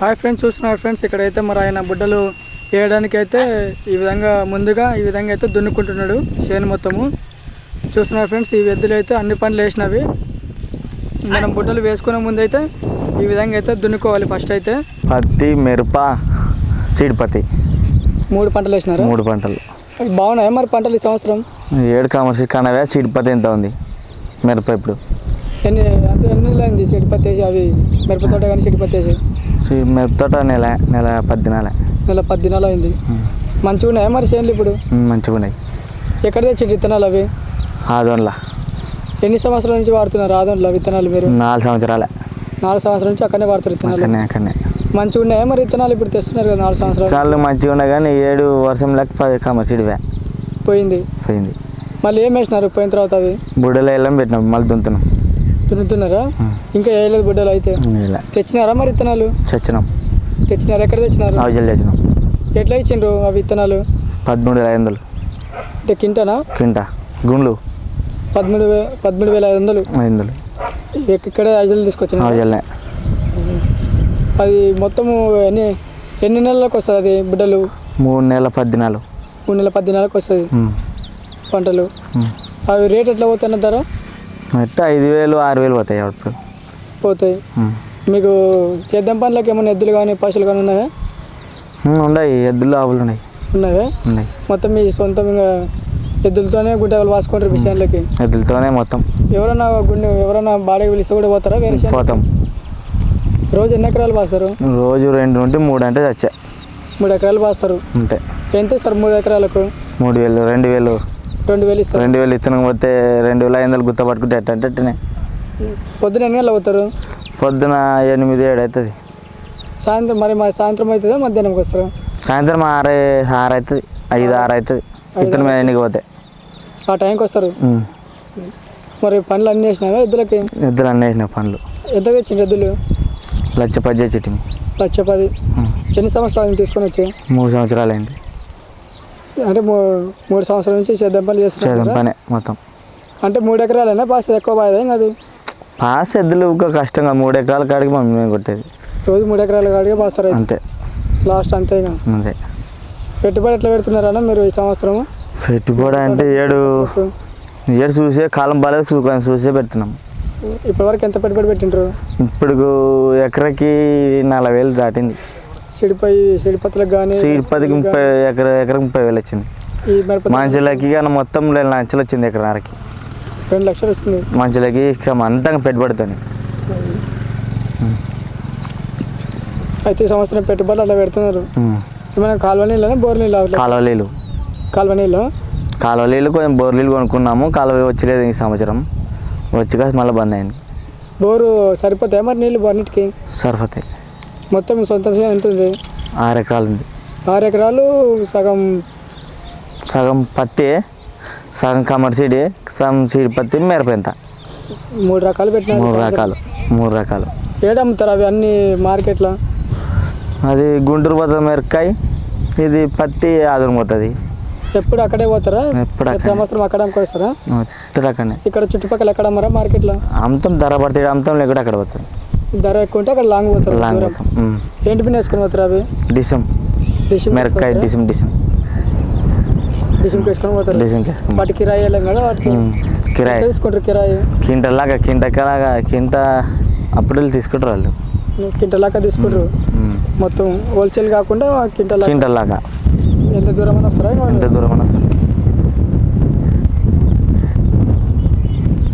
Hi friends చూస్తున్నారు friends. ఇక్కడైతే మరి ఆయన బుడ్డలు వేయడానికి అయితే ఈ విధంగా ముందుగా ఈ విధంగా అయితే దున్నుకుంటున్నాడు చేను మొత్తము. చూస్తున్నారు ఫ్రెండ్స్ ఈ ఎద్దులు అయితే అన్ని పనులు వేసినవి. మనం బుడ్డలు వేసుకునే ముందు అయితే ఈ విధంగా అయితే దున్నుకోవాలి ఫస్ట్ అయితే. పత్తి మిరప చీడిపత్తి. మూడు పంటలు వేసినారు? మూడు పంటలు. బాగున్నాయి మరి పంటలు ఈ సంవత్సరం? ఏడు కామర్స్ కనవే చీడిపత్తి ఎంత ఉంది? మిరప ఇప్పుడు. ఎన్ని అంటే ఎన్ని అయింది చెడిపత్తి వేసి అవి మిరప తోట కానీ చెడిపత్తి వేసి? చీ- మిరప తోట నెల నెల పది నెల నెల పది దినాలు అయింది మంచిగా ఉన్నాయా మరి చేనులు ఇప్పుడు? మంచిగా ఉన్నాయి. ఎక్కడ తెచ్చి విత్తనాలు అవి? ఆదోన్లా. ఎన్ని సంవత్సరాల నుంచి వాడుతున్నారు ఆదంలో విత్తనాలు మీరు? నాలుగు సంవత్సరాలే. నాలుగు సంవత్సరాల నుంచి అక్కడనే వాడుతారు విత్తనాలు. అక్కడనే అక్కడనే. మంచిగా ఉన్నాయా మరి విత్తనాలు ఇప్పుడు తెస్తున్నారు కదా నాలుగు సంవత్సరాలు? చాలా మంచిగా ఉన్నాయి కానీ ఏడు వర్షం లేక పది కామర్స్ ఇడివే. పోయింది. పోయింది. మళ్ళీ ఏం వేసినారు పోయిన తర్వాత అవి బుడ్డలో వెళ్ళం పెట్టినాం మళ్ళీ దుంతున్నాం దున్నుతున్నారా ఇంకా వేయలేదు బుడ్డలు అయితే. తెచ్చినారా మరి విత్తనాలు? చచ్చినాం తెచ్చినారు? ఎక్కడ తెచ్చినారు? తెచ్చినాం. ఎట్లా ఇచ్చిండ్రు ఆ విత్తనాలు? పదమూడు వేల ఐదు వందలు. అంటే కింటానా? కింట. గుండ్లు. పదమూడు వే పదమూడు వేల ఐదు వందలు. ఐదు వందలు. ఇక్కడే ఐదు తీసుకొచ్చిన అది మొత్తము ఎన్ని ఎన్ని నెలలకు వస్తుంది అది బిడ్డలు? మూడు నెలల పది నెలలు మూడు నెలల పది నెలలకు వస్తుంది. పంటలు. అవి రేట్ ఎట్లా పోతున్న ధర? అంటే ఐదు వేలు ఆరు వేలు పోతాయి అప్పుడు. పోతాయి. మీకు సేద్యం పనులకు ఏమైనా ఎద్దులు కానీ పశువులు కానీ ఉన్నాయా? ఉన్నాయి. ఎద్దులు ఆవులు ఉన్నాయి. ఉన్నాయా? ఉన్నాయి. మొత్తం మీ సొంతం ఎద్దులతోనే గుడ్డలు వాసుకుంటారు విషయాలకి ఎద్దులతోనే మొత్తం. ఎవరైనా గుండె ఎవరైనా బాడీకి పిలిస్తే కూడా పోతారా వేరే? పోతాం. రోజు ఎన్ని ఎకరాలు పాస్తారు రోజు రెండు నుండి మూడు అంటే చచ్చా. మూడు ఎకరాలు పాస్తారు అంతే. ఎంత ఇస్తారు మూడు ఎకరాలకు? మూడు వేలు రెండు వేలు. రెండు వేలు ఇస్తారు. రెండు వేలు ఇత్తనం పోతే రెండు వేల ఐదు వందలు గుత్త పట్టుకుంటే ఎట్ట అంటే అట్టనే. పొద్దున ఎన్ని గంటలు పోతారు? పొద్దున ఎనిమిది ఏడు అవుతుంది సాయంత్రం మరి మా సాయంత్రం అవుతుందా మధ్యాహ్నంకి వస్తారా? సాయంత్రం ఆరు ఆరు అవుతుంది ఐదు ఆరు అవుతుంది ఇత్తనం ఎన్నికి పోతే. ఆ టైంకి వస్తారు. మరి పనులు అన్నీ వేసినావా ఎద్దులకి? ఎద్దులు అన్నీ వేసిన పనులు ఎంత తెచ్చిండ్రు ఎద్దులు? లచ్చ పది చెట్టు లక్ష పది. ఎన్ని సంవత్సరాలు తీసుకొని వచ్చి? మూడు సంవత్సరాలు అయింది. అంటే మూడు సంవత్సరాల నుంచి సేద్యం చేద్దాం? పనే మొత్తం. అంటే మూడు ఎకరాలైనా పాస్ ఎక్కువ బాగా కాదు? పాస్ ఎద్దులు ఒక కష్టంగా మూడు ఎకరాల కాడికి మమ్మీ కొట్టేది. రోజు మూడు ఎకరాల కాడిగా పాస్తారు అంతే. లాస్ట్ అంతే ఇక అంతే. పెట్టుబడి ఎట్లా పెడుతున్నారన్న మీరు ఈ సంవత్సరం పెట్టుబడి అంటే ఏడు ఏడు చూసే కాలం బాగాలేదు చూసే పెడుతున్నాం. ఇప్పటివరకు ఎంత పెట్టుబడి పెట్టిండ్రు? ఇప్పుడు ఎకరకి నలభై వేలు దాటింది. సిడిపై సిడిపత్తులకు కానీ సీడ్ పదికి ముప్పై ఎకర ఎకరకు ముప్పై వేలు వచ్చింది. మంచులకి కానీ మొత్తం రెండు లక్షలు వచ్చింది ఎకరన్నరకి రెండు లక్షలు వస్తుంది. మంచులకి అంతంగా పెట్టుబడితోని అయితే ఈ సంవత్సరం పెట్టుబడులు అట్లా పెడుతున్నారు. ఏమైనా కాలువ నీళ్ళనే? బోర్ నీళ్ళు కాలువ నీళ్ళు. కాలువ నీళ్ళు? కాలువ నీళ్ళు కొంచెం బోర్ నీళ్ళు కొనుక్కున్నాము. కాలువ వచ్చలేదు ఈ సంవత్సరం. వచ్చి కాస్త మళ్ళీ బంద్ అయింది. బోరు సరిపోతాయి మరి నీళ్ళు అన్నిటికి సరిపోతాయి. మొత్తం మీ సొంత విషయం ఎంత ఉంది ఆరు ఎకరాలు ఉంది ఆరు ఎకరాలు సగం సగం పత్తి సగం కమర్ సీడి సగం సీడి పత్తి మిరప ఎంత? మూడు రకాలు పెట్టినారు మూడు రకాలు మూడు రకాలు. ఏడ అమ్ముతారు అవి అన్ని మార్కెట్లో? అది గుంటూరు పోతుంది మిరపకాయ ఇది పత్తి ఆదురు పోతుంది. ఎప్పుడు అక్కడే పోతారా? ఎప్పుడు. సంవత్సరం అక్కడ అమ్ముకొస్తారా? ఇక్కడ చుట్టుపక్కల ఎక్కడ అమ్మరా మార్కెట్లో? అమ్ముతాం ధర పడితే అమ్ముతాం లేకుంటే అక్కడ పోతుంది ధర ఎక్కువ ఉంటే అక్కడ లాంగ్ పోతారు లాంగ్ దూరం. పోతాం. ఏంటి పిన్ వేసుకొని పోతారు అవి? డిసం డిషిమ్ మిరపకాయ డిసం డిసం డిషిమ్ వేసుకొని పోతారు? డిసం వేసుకుంటాం వాటి కిరాయి వెళ్ళాం కదా వాటికి. ఉమ్. కిరాయి. ఎంత తీసుకుంటారు కిరాయి? కింటలాగా కింటకలాగా కింట అప్పుడు వెళ్ళి తీసుకుంటారు వాళ్ళు. కింటలాగా తీసుకుంటారు. ఉమ్. మొత్తం హోల్సేల్ కాకుండా కింటలా కింటలాగా ఎంత దూరం అని వస్తారా ఎంత దూరం అన్నా సరే.